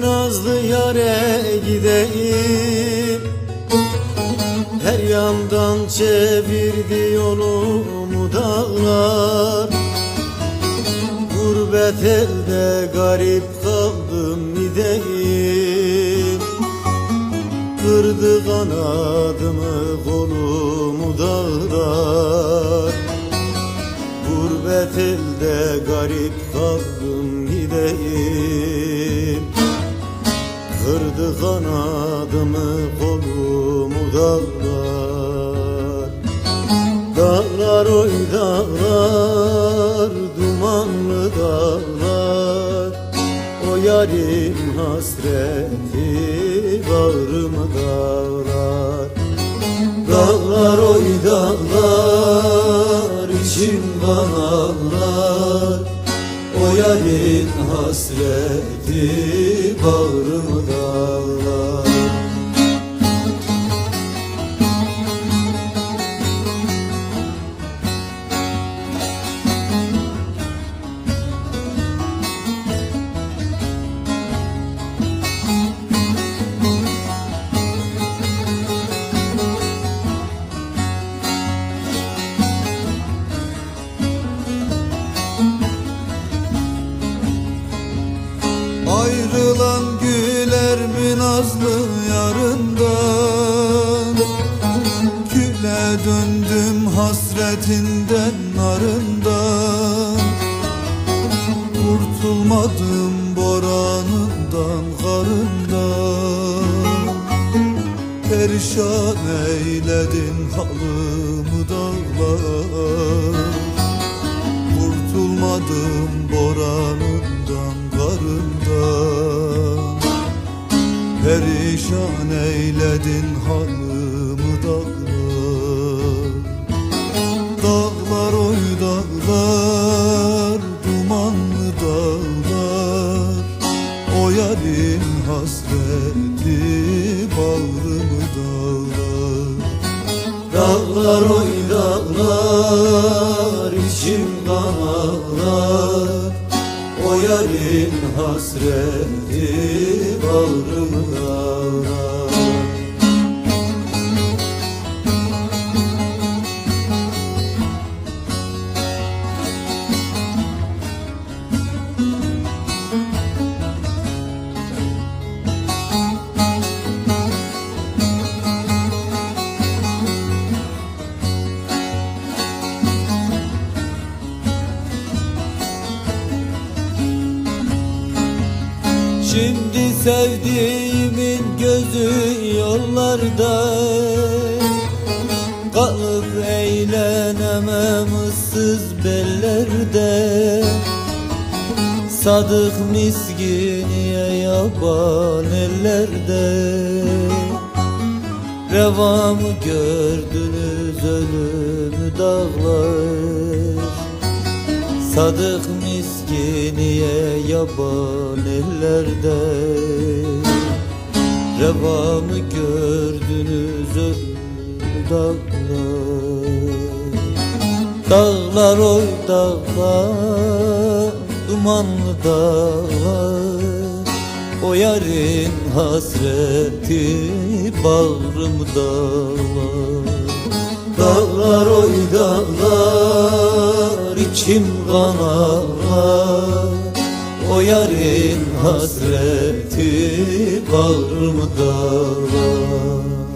nazlı yare gideyim. Her yandan çevirdi yolumu dağlar. Gurbet elde garip kaldım gideyim Kırdı kanadımı kolumu dağlar Gurbet elde garip kaldım gideyim. Kırdı kanadımı kolumu dağlar. Dağlar oy dağlar dumanlı dağlar. O yarim hasreti bağrımı dağlar. Dağlar oy dağlar içim kan hasreti bağrımı dağlar nazlı yarından Küle döndüm hasretinden narından Kurtulmadım boranından karından Perişan eyledin halımı dağlar Kurtulmadım boranından karından Perişan eyledin halımı dağlar. Dağlar oy dağlar Dumanlı dağlar? O yarim hasreti bağrımı dağlar? Dağlar oy dağlar içim kan ağlar O yarin hasreti bağrımı Şimdi sevdiğimin gözü yollarda. Kalıp eğlenemem ıssız bellerde. Sadık miskiniye yaban ellerde. Revamı gördünüz ölümü dağlar Sadık miskiniye yaban ellerde. Revamı gördünüz ölü dağlar. Dağlar oy dağlar Dumanlı dağlar. O yarın hasreti bağrımı dağlar. Dağlar oy dağlar içim kan O yarın hasreti bağrımı dağlar